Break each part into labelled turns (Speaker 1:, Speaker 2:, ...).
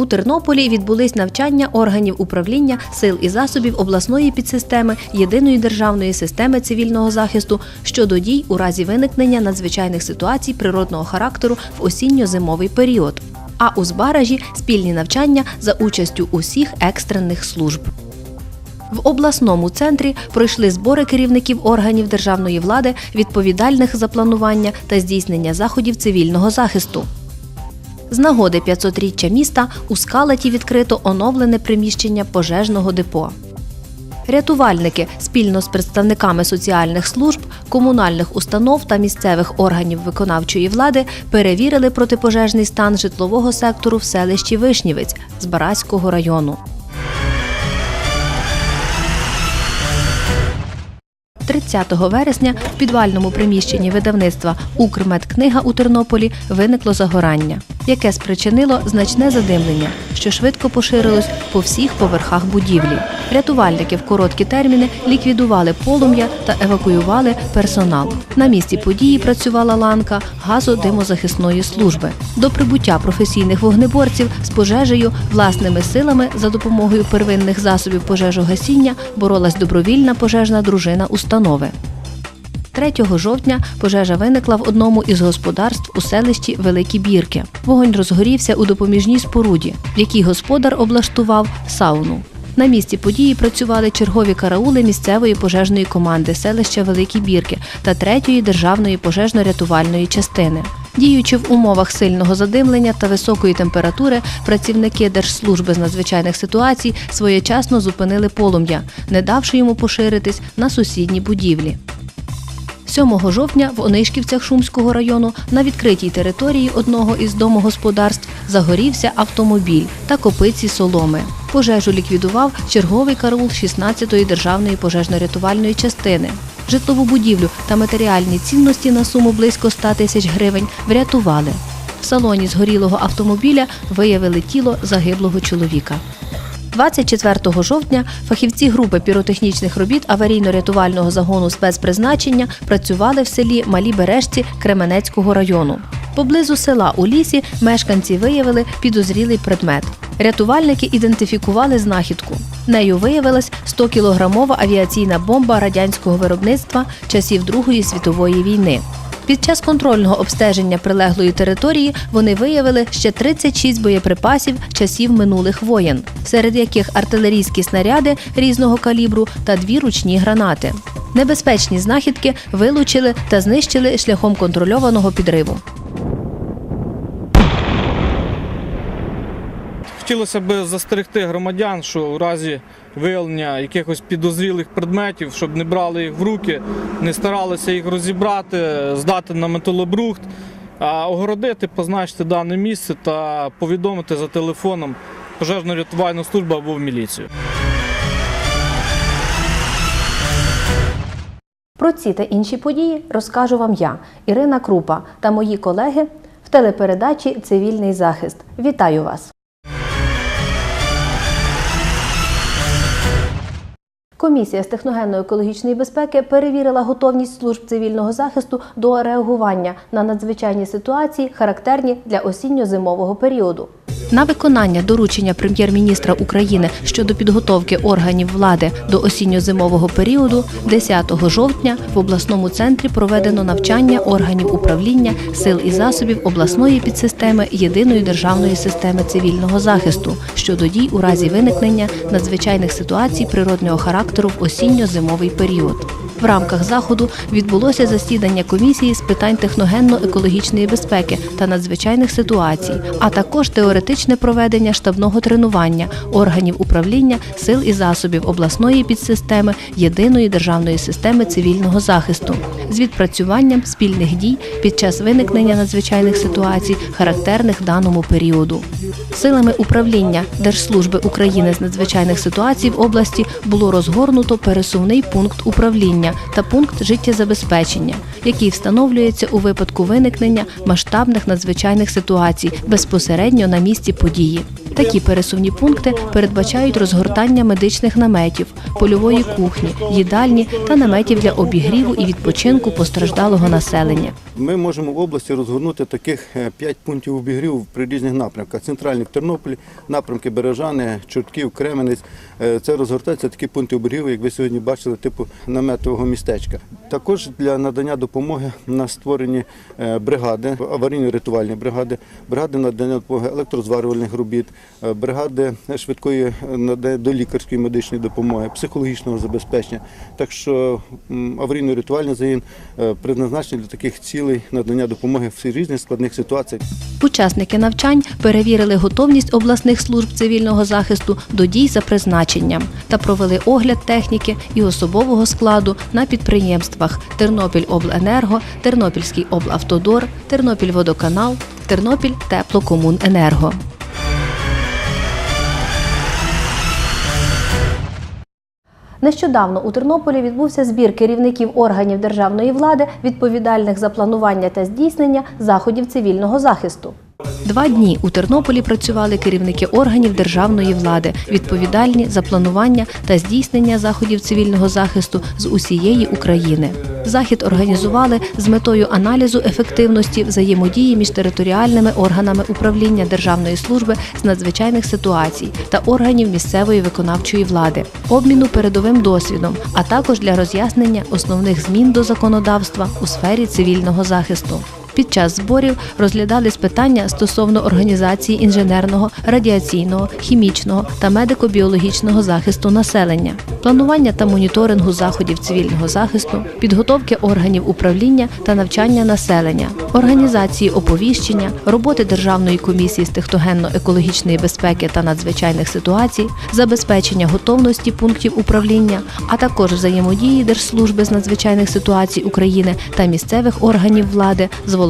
Speaker 1: У Тернополі відбулись навчання органів управління сил і засобів обласної підсистеми єдиної державної системи цивільного захисту щодо дій у разі виникнення надзвичайних ситуацій природного характеру в осінньо-зимовий період. А у Збаражі спільні навчання за участю усіх екстрених служб. В обласному центрі пройшли збори керівників органів державної влади, відповідальних за планування та здійснення заходів цивільного захисту. З нагоди 500-річчя міста у скалаті відкрито оновлене приміщення пожежного депо. Рятувальники спільно з представниками соціальних служб, комунальних установ та місцевих органів виконавчої влади перевірили протипожежний стан житлового сектору в селищі Вишнівець Збаразького району. 30 вересня в підвальному приміщенні видавництва Укрмедкнига у Тернополі виникло загорання, яке спричинило значне задимлення, що швидко поширилось по всіх поверхах будівлі. Рятувальники в короткі терміни ліквідували полум'я та евакуювали персонал. На місці події працювала ланка газодимозахисної служби. До прибуття професійних вогнеборців з пожежею власними силами за допомогою первинних засобів пожежогасіння боролась добровільна пожежна дружина установи. 3 жовтня пожежа виникла в одному із господарств у селищі Великі Бірки. Вогонь розгорівся у допоміжній споруді, в якій господар облаштував сауну. На місці події працювали чергові караули місцевої пожежної команди селища Великі Бірки та 3-ї державної пожежно-рятувальної частини. Діючи в умовах сильного задимлення та високої температури, працівники Держслужби з надзвичайних ситуацій своєчасно зупинили полум'я, не давши йому поширитись на сусідні будівлі. 7 жовтня в Онишківцях Шумського району на відкритій території одного із домогосподарств загорівся автомобіль та копиці соломи. Пожежу ліквідував черговий караул 16-ї державної пожежно-рятувальної частини. Житлову будівлю та матеріальні цінності на суму близько 100 тисяч гривень врятували. В салоні згорілого автомобіля виявили тіло загиблого чоловіка. 24 жовтня фахівці групи піротехнічних робіт аварійно-рятувального загону спецпризначення працювали в селі Малі Бережці Кременецького району. Поблизу села у лісі мешканці виявили підозрілий предмет. Рятувальники ідентифікували знахідку. Нею виявилась 100-кілограмова авіаційна бомба радянського виробництва часів Другої світової війни. Під час контрольного обстеження прилеглої території вони виявили ще 36 боєприпасів часів минулих воєн, серед яких артилерійські снаряди різного калібру та дві ручні гранати. Небезпечні знахідки вилучили та знищили шляхом контрольованого підриву.
Speaker 2: Хотілося б застерегти громадян, що у разі виявлення якихось підозрілих предметів, щоб не брали їх в руки, не старалися їх розібрати, здати на металобрухт, а огородити, позначити дане місце та повідомити за телефоном пожежну рятувальну службу або в міліцію.
Speaker 1: Про ці та інші події розкажу вам я, Ірина Крупа та мої колеги в телепередачі Цивільний захист. Вітаю вас! Комісія з техногенно-екологічної безпеки перевірила готовність служб цивільного захисту до реагування на надзвичайні ситуації, характерні для осінньо-зимового періоду. На виконання доручення прем'єр-міністра України щодо підготовки органів влади до осінньо-зимового періоду 10 жовтня в обласному центрі проведено навчання органів управління сил і засобів обласної підсистеми єдиної державної системи цивільного захисту щодо дій у разі виникнення надзвичайних ситуацій природнього характеру в осінньо-зимовий період. В рамках заходу відбулося засідання комісії з питань техногенно-екологічної безпеки та надзвичайних ситуацій, а також теоретичне проведення штабного тренування органів управління сил і засобів обласної підсистеми єдиної державної системи цивільного захисту з відпрацюванням спільних дій під час виникнення надзвичайних ситуацій, характерних даному періоду. Силами управління Держслужби України з надзвичайних ситуацій в області було розгорнуто пересувний пункт управління та пункт життєзабезпечення, який встановлюється у випадку виникнення масштабних надзвичайних ситуацій безпосередньо на місці події. Такі пересувні пункти передбачають розгортання медичних наметів, польової кухні, їдальні та наметів для обігріву і відпочинку постраждалого населення.
Speaker 3: Ми можемо в області розгорнути таких 5 пунктів обігріву при різних напрямках. Центральний Тернополі, напрямки Бережани, Чортків, Кременець. Е, Це розгортаються такі пункти обігріву, як ви сьогодні бачили, типу наметового містечка. Також для надання допомоги у нас створені е, бригади, аварійно-рятувальні бригади, бригади надання допомоги електрозварювальних робіт, е, бригади швидкої е, до лікарської медичної допомоги, психологічного забезпечення. Так що аварійно-рятувальний загін е, призначений для таких цілей надання допомоги в різних складних ситуаціях.
Speaker 1: Учасники навчань перевірили готовність обласних служб цивільного захисту до дій за призначенням та провели огляд техніки і особового складу на підприємствах Тернопільобленерго, Тернопільський облавтодор, Тернопільводоканал, Тернопіль Теплокомуненерго. Нещодавно у Тернополі відбувся збір керівників органів державної влади, відповідальних за планування та здійснення заходів цивільного захисту. Два дні у Тернополі працювали керівники органів державної влади, відповідальні за планування та здійснення заходів цивільного захисту з усієї України. Захід організували з метою аналізу ефективності взаємодії між територіальними органами управління Державної служби з надзвичайних ситуацій та органів місцевої виконавчої влади, обміну передовим досвідом, а також для роз'яснення основних змін до законодавства у сфері цивільного захисту. Під час зборів розглядались питання стосовно організації інженерного, радіаційного, хімічного та медико-біологічного захисту населення, планування та моніторингу заходів цивільного захисту, підготовки органів управління та навчання населення, організації оповіщення, роботи Державної комісії з техногенно-екологічної безпеки та надзвичайних ситуацій, забезпечення готовності пунктів управління, а також взаємодії Держслужби з надзвичайних ситуацій України та місцевих органів влади з волонтерами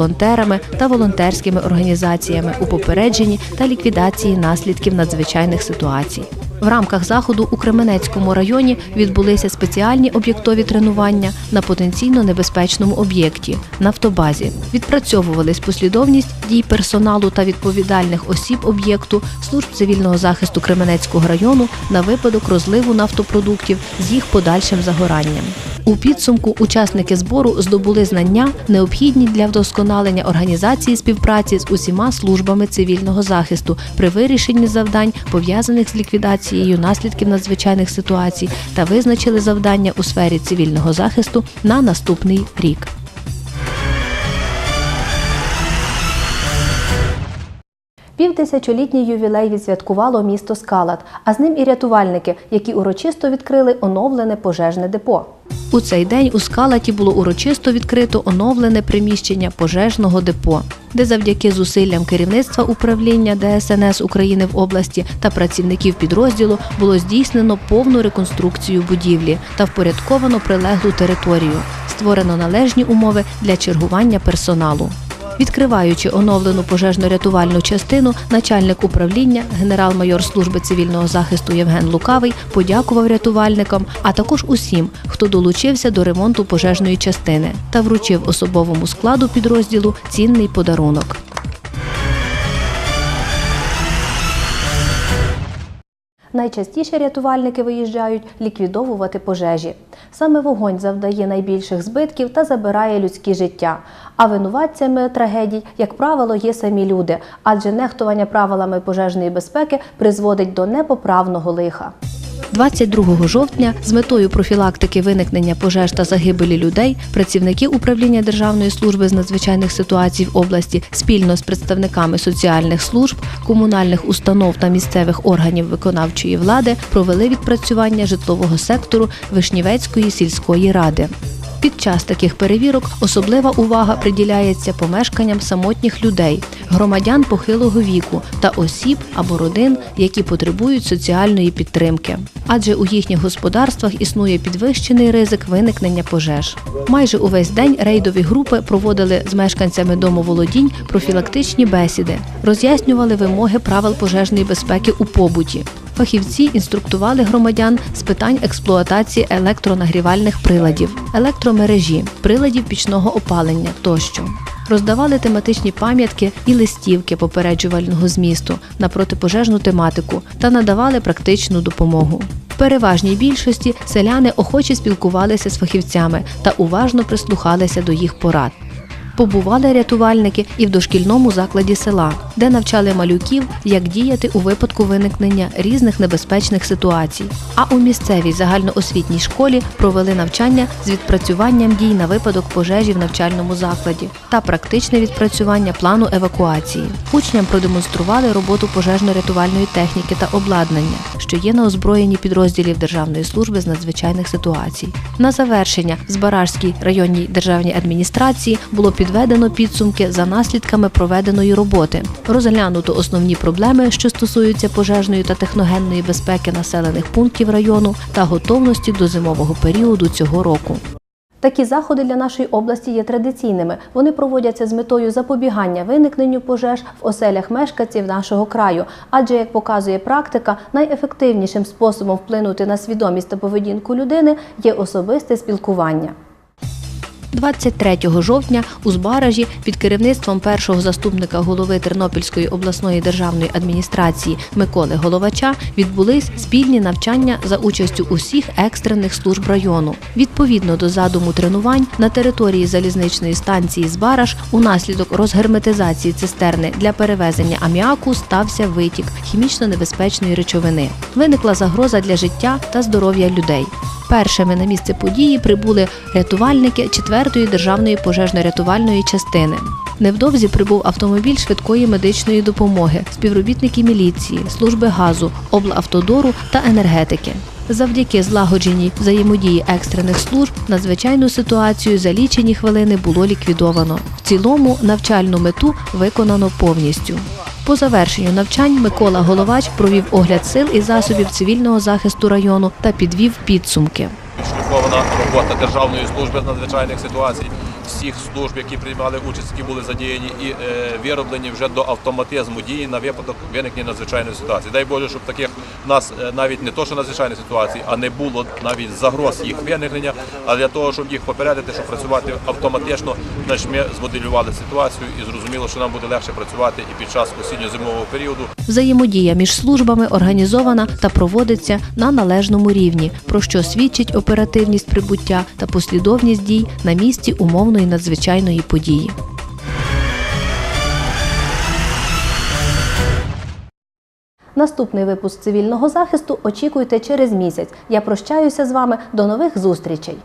Speaker 1: та волонтерськими організаціями у попередженні та ліквідації наслідків надзвичайних ситуацій. В рамках заходу у Кременецькому районі відбулися спеціальні об'єктові тренування на потенційно небезпечному об'єкті нафтобазі. Відпрацьовувались послідовність дій персоналу та відповідальних осіб об'єкту служб цивільного захисту Кременецького району на випадок розливу нафтопродуктів з їх подальшим загоранням. У підсумку учасники збору здобули знання, необхідні для вдосконалення організації співпраці з усіма службами цивільного захисту при вирішенні завдань, пов'язаних з ліквідацією наслідків надзвичайних ситуацій, та визначили завдання у сфері цивільного захисту на наступний рік. Півтисячолітній ювілей відсвяткувало місто Скалат, а з ним і рятувальники, які урочисто відкрили оновлене пожежне депо. У цей день у Скалаті було урочисто відкрито оновлене приміщення пожежного депо, де завдяки зусиллям керівництва управління ДСНС України в області та працівників підрозділу було здійснено повну реконструкцію будівлі та впорядковано прилеглу територію. Створено належні умови для чергування персоналу. Відкриваючи оновлену пожежно-рятувальну частину, начальник управління, генерал-майор служби цивільного захисту Євген Лукавий подякував рятувальникам, а також усім, хто долучився до ремонту пожежної частини та вручив особовому складу підрозділу цінний подарунок. Найчастіше рятувальники виїжджають ліквідовувати пожежі. Саме вогонь завдає найбільших збитків та забирає людські життя. А винуватцями трагедій, як правило, є самі люди, адже нехтування правилами пожежної безпеки призводить до непоправного лиха. 22 жовтня з метою профілактики виникнення пожеж та загибелі людей працівники управління Державної служби з надзвичайних ситуацій в області спільно з представниками соціальних служб, комунальних установ та місцевих органів виконавчої влади провели відпрацювання житлового сектору Вишнівецької сільської ради. Під час таких перевірок особлива увага приділяється помешканням самотніх людей, громадян похилого віку та осіб або родин, які потребують соціальної підтримки. Адже у їхніх господарствах існує підвищений ризик виникнення пожеж. Майже увесь день рейдові групи проводили з мешканцями домоволодінь профілактичні бесіди, роз'яснювали вимоги правил пожежної безпеки у побуті. Фахівці інструктували громадян з питань експлуатації електронагрівальних приладів, електромережі, приладів пічного опалення тощо. роздавали тематичні пам'ятки і листівки попереджувального змісту на протипожежну тематику та надавали практичну допомогу. Переважній більшості селяни охоче спілкувалися з фахівцями та уважно прислухалися до їх порад. Побували рятувальники і в дошкільному закладі села, де навчали малюків, як діяти у випадку виникнення різних небезпечних ситуацій. А у місцевій загальноосвітній школі провели навчання з відпрацюванням дій на випадок пожежі в навчальному закладі та практичне відпрацювання плану евакуації. Учням продемонстрували роботу пожежно-рятувальної техніки та обладнання, що є на озброєнні підрозділів Державної служби з надзвичайних ситуацій. На завершення в Збаражській районній державній адміністрації було підведено підсумки за наслідками проведеної роботи. Розглянуто основні проблеми, що стосуються пожежної та техногенної безпеки населених пунктів району та готовності до зимового періоду цього року. Такі заходи для нашої області є традиційними. Вони проводяться з метою запобігання виникненню пожеж в оселях мешканців нашого краю. Адже, як показує практика, найефективнішим способом вплинути на свідомість та поведінку людини є особисте спілкування. 23 жовтня у Збаражі під керівництвом першого заступника голови Тернопільської обласної державної адміністрації Миколи Головача відбулись спільні навчання за участю усіх екстрених служб району. Відповідно до задуму тренувань на території залізничної станції Збараж унаслідок розгерметизації цистерни для перевезення аміаку стався витік хімічно небезпечної речовини. Виникла загроза для життя та здоров'я людей. Першими на місце події прибули рятувальники 4-ї державної пожежно-рятувальної частини. Невдовзі прибув автомобіль швидкої медичної допомоги, співробітники міліції, служби газу, облавтодору та енергетики. Завдяки злагодженій взаємодії екстрених служб надзвичайну ситуацію за лічені хвилини було ліквідовано. В цілому навчальну мету виконано повністю. По завершенню навчань Микола Головач провів огляд сил і засобів цивільного захисту району та підвів підсумки.
Speaker 4: Підшліфована робота Державної служби з надзвичайних ситуацій, всіх служб, які приймали участь, які були задіяні, і е, вироблені вже до автоматизму дії на випадок виникнення надзвичайної ситуації. Дай Боже, щоб таких нас е, навіть не то, що надзвичайних ситуацій, а не було навіть загроз їх виникнення. А для того, щоб їх попередити, щоб працювати автоматично, значить ми змоделювали ситуацію і зрозуміло, що нам буде легше працювати і під час осінньо-зимового періоду.
Speaker 1: Взаємодія між службами організована та проводиться на належному рівні, про що свідчить оперативність прибуття та послідовність дій на місці умовної надзвичайної події. Наступний випуск цивільного захисту очікуйте через місяць. Я прощаюся з вами до нових зустрічей.